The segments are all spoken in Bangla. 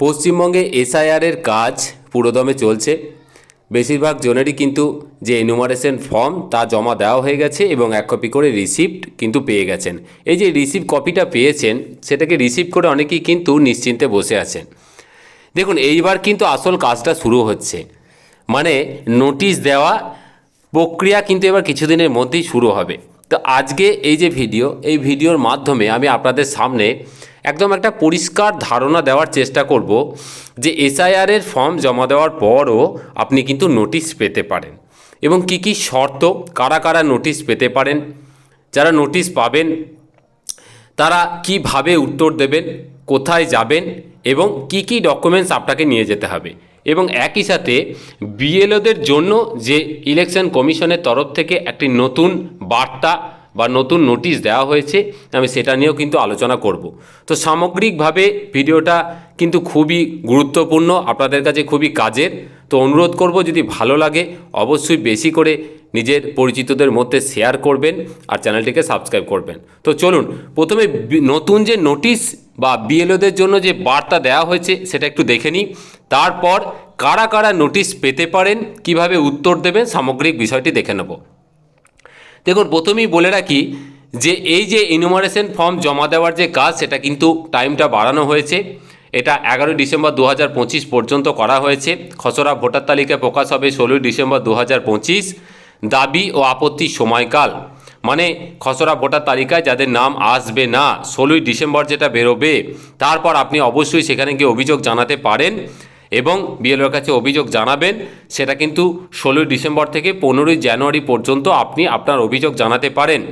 পশ্চিমবঙ্গে এসআইআরের কাজ পুরোদমে চলছে। বেশিরভাগ জনেরই কিন্তু যে এনুমারেশন ফর্ম তা জমা দেওয়া হয়ে গেছে এবং এক কপি করে রিসিপ্ট কিন্তু পেয়ে গেছেন। এই যে রিসিভ কপিটা পেয়েছেন, সেটাকে রিসিভ করে অনেকেই কিন্তু নিশ্চিন্তে বসে আছেন। দেখুন, এইবার কিন্তু আসল কাজটা শুরু হচ্ছে। মানে নোটিশ দেওয়া প্রক্রিয়া কিন্তু এবার কিছুদিনের মধ্যেই শুরু হবে। তো আজকে এই যে ভিডিও এই ভিডিওর মাধ্যমে আমি আপনাদের সামনে একদম একটা পরিষ্কার ধারণা দেওয়ার চেষ্টা করব যে এসআইআরের ফর্ম জমা দেওয়ার পরও আপনি কিন্তু নোটিশ পেতে পারেন। এবং কি কি শর্ত, কারা কারা নোটিশ পেতে পারেন, যারা নোটিশ পাবেন, তারা কীভাবে উত্তর দেবেন, কোথায় যাবেন এবং কি কি ডকুমেন্টস আপনাকে নিয়ে যেতে হবে। এবং একই সাথে বিএলওদের জন্য যে ইলেকশন কমিশনের তরফ থেকে একটি নতুন বার্তা বা নতুন নোটিশ দেওয়া হয়েছে, আমি সেটা নিয়েও কিন্তু আলোচনা করব। তো সামগ্রিকভাবে ভিডিওটা কিন্তু খুবই গুরুত্বপূর্ণ, আপনাদের কাছে খুবই কাজের। তো অনুরোধ করব, যদি ভালো লাগে, অবশ্যই বেশি করে নিজের পরিচিতদের মধ্যে শেয়ার করবেন আর চ্যানেলটিকে সাবস্ক্রাইব করবেন। তো চলুন, প্রথমে নতুন যে নোটিশ বা বিএলওদের জন্য যে বার্তা দেওয়া হয়েছে, সেটা একটু দেখে নিই। তারপর কারা কারা নোটিশ পেতে পারেন, কীভাবে উত্তর দেবেন, সামগ্রিক বিষয়টি দেখে নেব। দেখুন, প্রথমেই বলে রাখি যে এই যে ইনুমারেশন ফর্ম জমা দেওয়ার যে কাজ, সেটা কিন্তু টাইমটা বাড়ানো হয়েছে। এটা এগারোই ডিসেম্বর দু হাজার পঁচিশ পর্যন্ত করা হয়েছে। খসড়া ভোটার তালিকা প্রকাশ হবে ষোলোই ডিসেম্বর দু হাজার পঁচিশ। দাবি ও আপত্তির সময়কাল। মানে খসড়া ভোটার তালিকায় যাদের নাম আসবে না, ষোলোই ডিসেম্বর যেটা বেরোবে, তারপর আপনি অবশ্যই সেখানে গিয়ে অভিযোগ জানাতে পারেন। এবং বিএলওর কাছে অভিযোগ জানাবেন, সেটা কিন্তু ষোলোই ডিসেম্বর থেকে পনেরোই জানুয়ারি পর্যন্ত আপনি আপনার অভিযোগ জানাতে পারেন।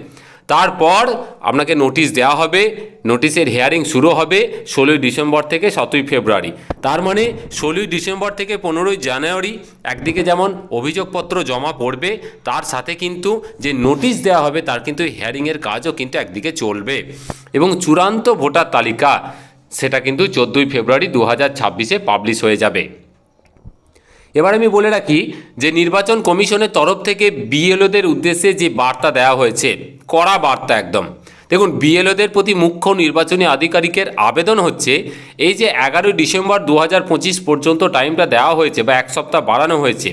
তারপর আপনাকে নোটিশ দেওয়া হবে, নোটিশের হেয়ারিং শুরু হবে ষোলোই ডিসেম্বর থেকে সতেরোই ফেব্রুয়ারি। তার মানে ষোলোই ডিসেম্বর থেকে পনেরোই জানুয়ারি একদিকে যেমন অভিযোগপত্র জমা পড়বে, তার সাথে কিন্তু যে নোটিশ দেওয়া হবে, তার কিন্তু হিয়ারিংয়ের কাজও কিন্তু একদিকে চলবে। এবং চূড়ান্ত ভোটার তালিকা সেটা কিন্তু চোদ্দোই ফেব্রুয়ারি দু হাজার ছাব্বিশে পাবলিশ হয়ে যাবে। এবার আমি বলে রাখি যে নির্বাচন কমিশনের তরফ থেকে বিএলওদের উদ্দেশ্যে যে বার্তা দেওয়া হয়েছে, কড়া বার্তা একদম। দেখুন, বিএলওদের প্রতি মুখ্য নির্বাচনী আধিকারিকের আবেদন হচ্ছে, এই যে এগারোই ডিসেম্বর দু হাজার পঁচিশ পর্যন্ত টাইমটা দেওয়া হয়েছে বা এক সপ্তাহ বাড়ানো হয়েছে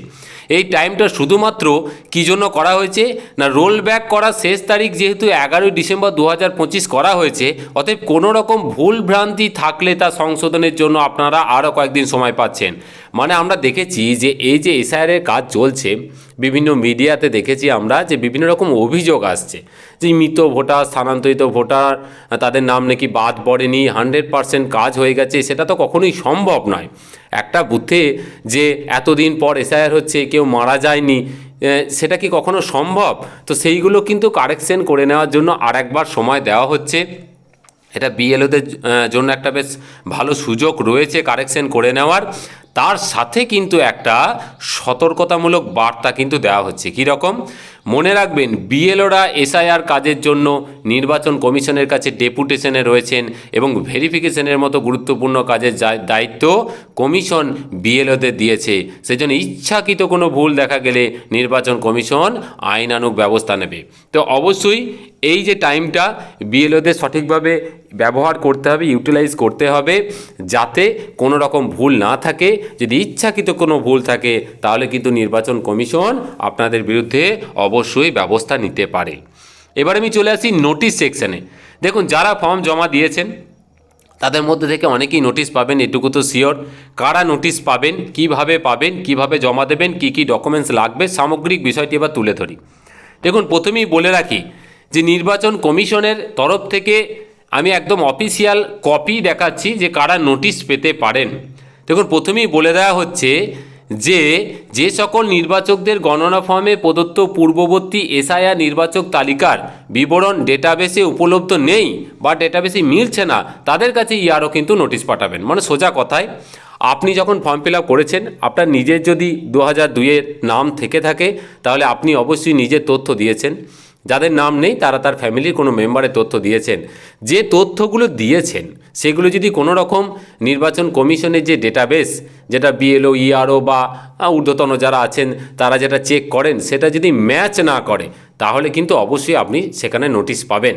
এই টাইমটা শুধুমাত্র কী জন্য করা হয়েছে? না রোল ব্যাক করার শেষ তারিখ যেহেতু এগারোই ডিসেম্বর দু হাজার পঁচিশ করা হয়েছে, অতএব কোনো রকম ভুল ভ্রান্তি থাকলে তা সংশোধনের জন্য আপনারা আরও কয়েকদিন সময় পাচ্ছেন। মানে আমরা দেখেছি যে এই যে এসআইআরের কাজ চলছে, বিভিন্ন মিডিয়াতে দেখেছি আমরা যে বিভিন্ন রকম অভিযোগ আসছে যে মৃত ভোটার, স্থানান্তরিত ভোটার, তাদের নাম নাকি বাদ পড়েনি, হান্ড্রেড পার্সেন্ট কাজ হয়ে গেছে, সেটা তো কখনোই সম্ভব নয়। একটা বুথে যে এতদিন পর এসআইআর হচ্ছে, কেউ মারা যায়নি সেটা কি কখনো সম্ভব? তো সেইগুলো কিন্তু কারেকশন করে নেওয়ার জন্য আরেকবার সময় দেওয়া হচ্ছে। এটা বিএলওদের জন্য একটা বেশ ভালো সুযোগ রয়েছে কারেকশন করে নেওয়ার। তার সাথে কিন্তু একটা সতর্কতামূলক বার্তা কিন্তু দেওয়া হচ্ছে। কী রকম মনে রাখবেন, বিএলওরা এসআইআর কাজের জন্য নির্বাচন কমিশনের কাছে ডেপুটেশনে রয়েছেন এবং ভেরিফিকেশনের মতো গুরুত্বপূর্ণ কাজের দায়িত্ব কমিশন বিএলওদের দিয়েছে। সেজন্য ইচ্ছাকৃত কোনো ভুল দেখা গেলে নির্বাচন কমিশন আইনানুগ ব্যবস্থা নেবে। তো অবশ্যই এই যে টাইমটা বিএলওদের সঠিকভাবে ব্যবহার করতে হবে, ইউটিলাইজ করতে হবে, যাতে কোনো রকম ভুল না থাকে। যদি ইচ্ছাকৃত কোনো ভুল থাকে, তাহলে কিন্তু নির্বাচন কমিশন আপনাদের বিরুদ্ধে অবশ্যই ব্যবস্থা নিতে পারে। এবার আমি চলে আসি নোটিশ সেকশনে দেখুন, যারা ফর্ম জমা দিয়েছেন, তাদের মধ্যে থেকে অনেকেই নোটিশ পাবেন, এটুকু তো শিওর কারা নোটিশ পাবেন, কীভাবে পাবেন, কীভাবে জমা দেবেন, কি কি ডকুমেন্টস লাগবে, সামগ্রিক বিষয়টি এবার তুলে ধরি। দেখুন, প্রথমেই বলে রাখি যে নির্বাচন কমিশনের তরফ থেকে আমি একদম অফিসিয়াল কপি দেখাচ্ছি যে কারা নোটিশ পেতে পারেন। দেখুন, প্রথমেই বলে দেওয়া হচ্ছে যে যে সকল নির্বাচকদের গণনা ফর্মে প্রদত্ত পূর্ববর্তী এসআইআর নির্বাচক তালিকার বিবরণ ডেটাবেসে উপলব্ধ নেই বা ডেটাবেসে মিলছে না, তাদের কাছে ইয়ারও কিন্তু নোটিশ পাঠাবেন। মানে সোজা কথায়, আপনি যখন ফর্ম ফিল করেছেন, আপনার নিজের যদি দু হাজার দুইয়ের নাম থেকে থাকে, তাহলে আপনি অবশ্যই নিজের তথ্য দিয়েছেন। যাদের নাম নেই তারা তার ফ্যামিলির কোনো মেম্বারের তথ্য দিয়েছেন। যে তথ্যগুলো দিয়েছেন, সেগুলো যদি কোনো রকম নির্বাচন কমিশনের যে ডেটাবেস যেটা বিএলও ইআরও বা ঊর্ধ্বতন যারা আছেন, তারা যেটা চেক করেন, সেটা যদি ম্যাচ না করে, তাহলে কিন্তু অবশ্যই আপনি সেখানে নোটিশ পাবেন।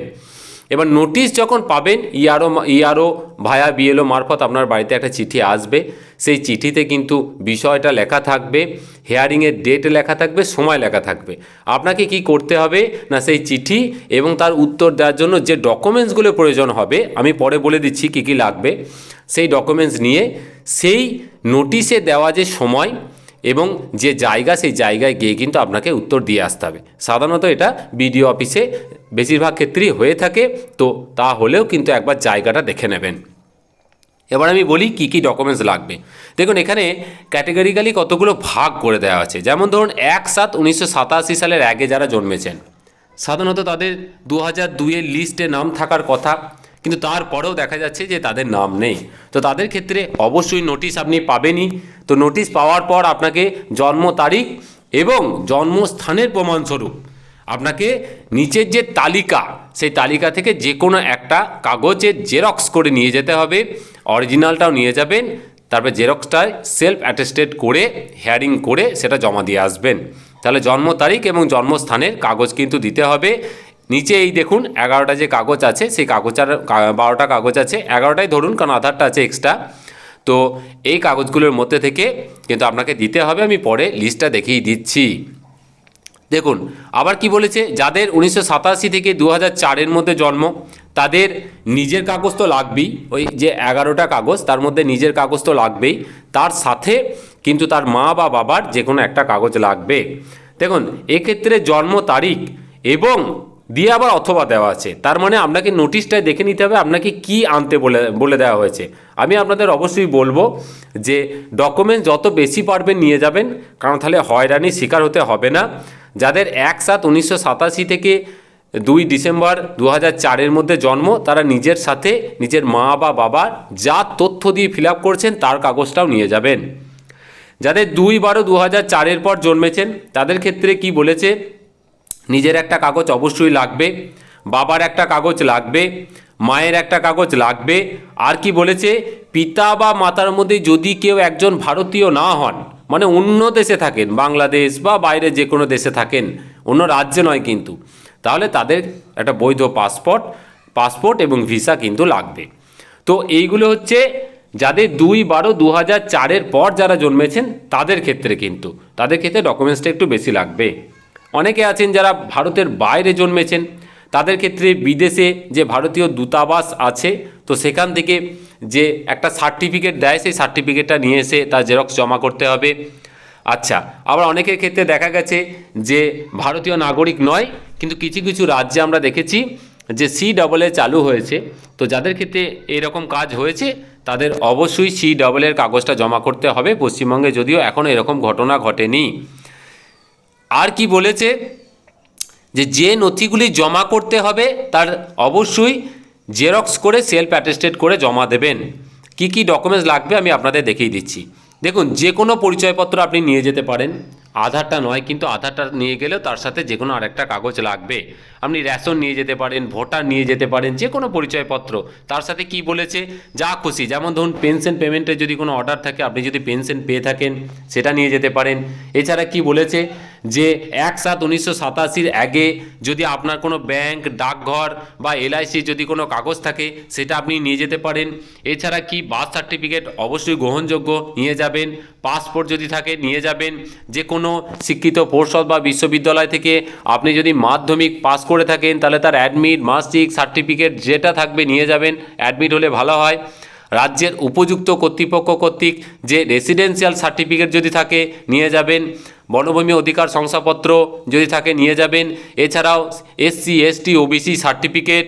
এবার নোটিশ যখন পাবেন ইআরও ইআরও ভায়া বিএলও মারফত আপনার বাড়িতে একটা চিঠি আসবে। সেই চিঠিতে কিন্তু বিষয়টা লেখা থাকবে হেয়ারিংয়ের ডেট লেখা থাকবে, সময় লেখা থাকবে। আপনাকে কি করতে হবে না সেই চিঠি এবং তার উত্তর দেওয়ার জন্য যে ডকুমেন্টসগুলো প্রয়োজন হবে, আমি পরে বলে দিচ্ছি কী কী লাগবে, সেই ডকুমেন্টস নিয়ে সেই নোটিশে দেওয়া যে সময় এবং যে জায়গা, সেই জায়গায় গিয়ে কিন্তু আপনাকে উত্তর দিয়ে আসতে হবে। সাধারণত এটা বিডিও অফিসে বেশিরভাগ ক্ষেত্রেই হয়ে থাকে। তো তা হলেও কিন্তু একবার জায়গাটা দেখে নেবেন। এবার আমি বলি কি কি ডকুমেন্টস লাগবে। দেখুন, এখানে ক্যাটেগরিক্যালি কতগুলো ভাগ করে দেওয়া আছে। যেমন ধরুন, এক সাত উনিশশো সালের আগে যারা জন্মেছেন, সাধারণত তাদের দু হাজার দুইয়ের লিস্টে নাম থাকার কথা। কিন্তু তারপরেও দেখা যাচ্ছে যে তাদের নাম নেই। তো তাদের ক্ষেত্রে অবশ্যই নোটিশ আপনি পাবেনই। তো নোটিশ পাওয়ার পর আপনাকে জন্ম তারিখ এবং জন্মস্থানের প্রমাণস্বরূপ আপনাকে নিচের যে তালিকা, সেই তালিকা থেকে যে কোনো একটা কাগজের জেরক্স করে নিয়ে যেতে হবে। অরিজিনালটাও নিয়ে যাবেন, তারপর জেরক্সটায় সেলফ অ্যাটেস্টেড করে হেয়ারিং করে সেটা জমা দিয়ে আসবেন। তাহলে জন্ম তারিখ এবং জন্মস্থানের কাগজ কিন্তু দিতে হবে। নিচে এই দেখুন, এগারোটা যে কাগজ আছে, সেই কাগজের বারোটা কাগজ আছে, এগারোটাই ধরুন, কারণ আধারটা আছে এক্সট্রা তো এই কাগজগুলোর মধ্যে থেকে কিন্তু আপনাকে দিতে হবে, আমি পরে লিস্টটা দেখিয়ে দিচ্ছি। দেখুন, আবার কি বলেছে, যাদের উনিশশো সাতাশি থেকে দু হাজার মধ্যে জন্ম, তাদের নিজের কাগজ তো লাগবেই, ওই যে এগারোটা কাগজ, তার মধ্যে নিজের কাগজ তো লাগবেই। তার সাথে কিন্তু তার মা বা বাবার যে কোনো একটা কাগজ লাগবে। দেখুন, এক্ষেত্রে জন্ম তারিখ এবং দিয়ে আবার অথবা দেওয়া আছে। তার মানে আপনাকে নোটিশটায় দেখে নিতে হবে আপনাকে কি আনতে বলে বলে দেওয়া হয়েছে। আমি আপনাদের অবশ্যই বলব যে ডকুমেন্ট যত বেশি পারবেন নিয়ে যাবেন, কারণ তাহলে হয়রানির শিকার হতে হবে না। যাদের এক সাত উনিশশো সাতাশি থেকে দুই ডিসেম্বর দু চারের মধ্যে জন্ম, তারা নিজের সাথে নিজের মা বা বাবার যা তথ্য দিয়ে ফিল করছেন, তার কাগজটাও নিয়ে যাবেন। যাদের দুই বারো দু হাজার চারের পর জন্মেছেন, তাদের ক্ষেত্রে কি বলেছে? নিজের একটা কাগজ অবশ্যই লাগবে, বাবার একটা কাগজ লাগবে, মায়ের একটা কাগজ লাগবে। আর কি বলেছে? পিতা বা মাতার মধ্যে যদি কেউ একজন ভারতীয় না হন মানে অন্য দেশে থাকেন, বাংলাদেশ বা বাইরে যে কোনো দেশে থাকেন, অন্য রাজ্যে নয় কিন্তু, তাহলে তাদের একটা বৈধ পাসপোর্ট পাসপোর্ট এবং ভিসা কিন্তু লাগবে। তো এইগুলো হচ্ছে যাদের দুই বারো দু হাজার চারের পর যারা জন্মেছেন, তাদের ক্ষেত্রে কিন্তু, তাদের ক্ষেত্রে ডকুমেন্টসটা একটু বেশি লাগবে। অনেকে আছেন যারা ভারতের বাইরে জন্মেছেন। তাদের ক্ষেত্রে বিদেশে যে ভারতীয় দূতাবাস আছে, তো সেখান থেকে যে একটা সার্টিফিকেট দেয়, সেই সার্টিফিকেটটা নিয়ে এসে তার জেরক্স জমা করতে হবে। আচ্ছা আবার অনেকের ক্ষেত্রে দেখা গেছে যে ভারতীয় নাগরিক নয়, কিন্তু কিছু কিছু রাজ্যে আমরা দেখেছি যে সি ডবল এ চালু হয়েছে। তো যাদের ক্ষেত্রে এরকম কাজ হয়েছে, তাদের অবশ্যই সি ডবল এর কাগজটা জমা করতে হবে। পশ্চিমবঙ্গে যদিও এখনও এরকম ঘটনা ঘটেনি। আর কি বলেছে? যে যে নথিগুলি জমা করতে হবে, তার অবশ্যই জেরক্স করে সেলফ অ্যাটেস্টেড করে জমা দেবেন। কি কি ডকুমেন্টস লাগবে আমি আপনাদের দেখিয়ে দিচ্ছি। দেখুন, যে কোনো পরিচয়পত্র আপনি নিয়ে যেতে পারেন। আধারটা নয়, কিন্তু আধারটা নিয়ে গেলেও তার সাথে যে কোনো আরেকটা কাগজ লাগবে। আপনি রেশন নিয়ে যেতে পারেন, ভোটার নিয়ে যেতে পারেন, যে কোনো পরিচয়পত্র। তার সাথে কি বলেছে? যা খুশি। যেমন ধরুন, পেনশন পেমেন্টের যদি কোনো অর্ডার থাকে, আপনি যদি পেনশন পেয়ে থাকেন, সেটা নিয়ে যেতে পারেন। এছাড়া কি বলেছে? যে এক সাত উনিশশো সাতাশির আগে যদি আপনার কোনো ব্যাংক, ডাকঘর বা এলআইসি যদি কোনো কাগজ থাকে, সেটা আপনি নিয়ে যেতে পারেন। এছাড়া কি বার্থ সার্টিফিকেট অবশ্যই গ্রহণযোগ্য নিয়ে যাবেন, পাসপোর্ট যদি থাকে নিয়ে যাবেন। যে কোনো শিক্ষিত পর্ষদ বা বিশ্ববিদ্যালয় থেকে আপনি যদি মাধ্যমিক পাস করে থাকেন, তাহলে তার অ্যাডমিট মার্কশিট সার্টিফিকেট যেটা থাকবে নিয়ে যাবেন। অ্যাডমিট হলে ভালো হয়। রাজ্যের উপযুক্ত কর্তৃপক্ষ কর্তৃক যে রেসিডেন্সিয়াল সার্টিফিকেট যদি থাকে, নিয়ে যাবেন। বনভূমি অধিকার শংসাপত্র যদি থাকে, নিয়ে যাবেন। এছাড়াও এসসি এসটি ওবিসি সার্টিফিকেট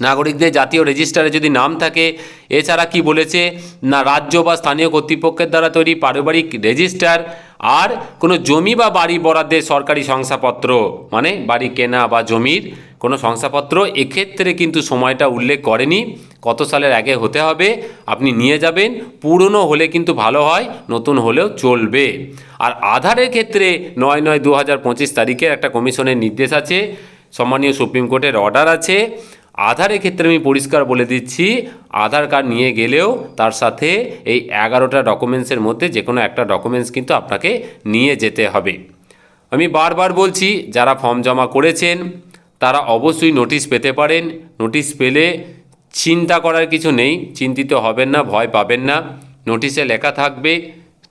নাগরিকদের জাতীয় রেজিস্টারে যদি নাম থাকে, এছাড়া কি বলেছে? না, রাজ্য বা স্থানীয় কর্তৃপক্ষের দ্বারা তৈরি পারিবারিক রেজিস্টার আর কোনো জমি বা বাড়ি বরাদ্দের সরকারি শংসাপত্র মানে বাড়ি কেনা বা জমির কোনো শংসাপত্র, এক্ষেত্রে কিন্তু সময়টা উল্লেখ করেনি। কত সালের আগে হতে হবে, আপনি নিয়ে যাবেন। পুরনো হলে কিন্তু ভালো হয়, নতুন হলেও চলবে। আর আধারের ক্ষেত্রে নয় নয় দু হাজার পঁচিশ তারিখের একটা কমিশনের নির্দেশ আছে, সম্মানীয় সুপ্রিম কোর্টের অর্ডার আছে। আধারের ক্ষেত্রে আমি পরিষ্কার বলে দিচ্ছি, আধার কার্ড নিয়ে গেলেও তার সাথে এই এগারোটা ডকুমেন্টসের মধ্যে যে কোনো একটা ডকুমেন্টস কিন্তু আপনাকে নিয়ে যেতে হবে। আমি বারবার বলছি, যারা ফর্ম জমা করেছেন তারা অবশ্যই নোটিশ পেতে পারেন। নোটিশ পেলে চিন্তা করার কিছু নেই, চিন্তিত হবেন না, ভয় পাবেন না। নোটিশে লেখা থাকবে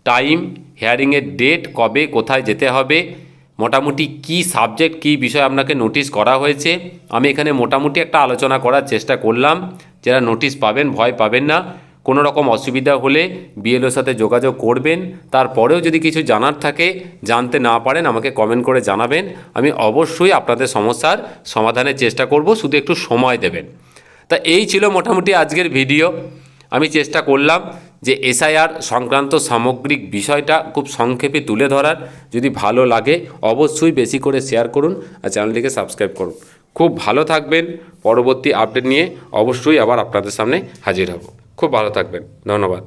টাইম হিয়ারিংয়ের ডেট কবে, কোথায় যেতে হবে, মোটামুটি কি সাবজেক্ট কি বিষয় আপনাকে নোটিশ করা হয়েছে। আমি এখানে মোটামুটি একটা আলোচনা করার চেষ্টা করলাম। যারা নোটিশ পাবেন, ভয় পাবেন না। কোনো রকম অসুবিধা হলে বিএলওর সাথে যোগাযোগ করবেন। তারপরেও যদি কিছু জানার থাকে, জানতে না পারেন, আমাকে কমেন্ট করে জানাবেন। আমি অবশ্যই আপনাদের সমস্যার সমাধানের চেষ্টা করব, শুধু একটু সময় দেবেন। তা এই ছিল মোটামুটি আজকের ভিডিও। আমি চেষ্টা করলাম যে এসআইআর সংক্রান্ত সামগ্রিক বিষয়টা খুব সংক্ষেপে তুলে ধরার। যদি ভালো লাগে, অবশ্যই বেশি করে শেয়ার করুন আর চ্যানেলটিকে সাবস্ক্রাইব করুন। খুব ভালো থাকবেন। পরবর্তী আপডেট নিয়ে অবশ্যই আবার আপনাদের সামনে হাজির হব। খুব ভালো থাকবেন ধন্যবাদ।